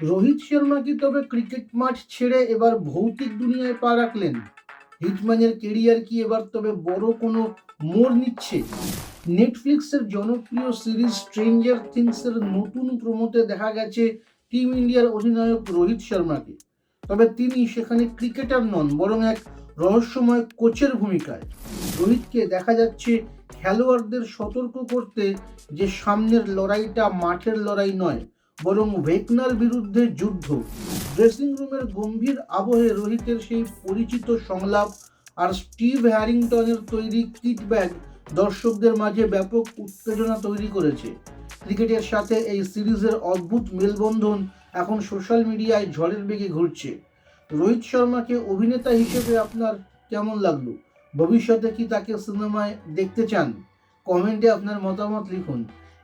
রোহিত শর্মা কি তবে ক্রিকেট মাঠ ছেড়ে এবার ভৌতিক দুনিয়ায় পা রাখলেন? হিটম্যানের কেরিয়ার কি এবার তবে বড় কোনো মোড় নিচ্ছে? নেটফ্লিক্সের জনপ্রিয় সিরিজ স্ট্রেঞ্জার থিংসের নতুন প্রমোতে দেখা গেছে টিম ইন্ডিয়ার অধিনায়ক রোহিত শর্মাকে। তবে তিনি সেখানে ক্রিকেটার নন, বরং এক রহস্যময় কোচের ভূমিকায়। রোহিতকে দেখা যাচ্ছে খেলোয়াড়দের সতর্ক করতে যে সামনের লড়াইটা মাঠের লড়াই নয় বরং ভেকনার বিরুদ্ধে যুদ্ধ। ড্রেসিং রুমের গম্ভীর আবহে রোহিতের সেই পরিচিত সংলাপ আর স্টিভ হ্যারিংটনের তৈরি কিট ব্যাগ দর্শকদের মাঝে ব্যাপক উত্তেজনা তৈরি করেছে। ক্রিকেটের সাথে এই সিরিজের অদ্ভুত মেলবন্ধন এখন সোশ্যাল মিডিয়ায় ঝড়ের বেগে ঘুরছে। রোহিত শর্মাকে অভিনেতা হিসেবে আপনার কেমন লাগল? ভবিষ্যতে কি তাকে সিনেমায় দেখতে চান? কমেন্টে আপনার মতামত লিখুন।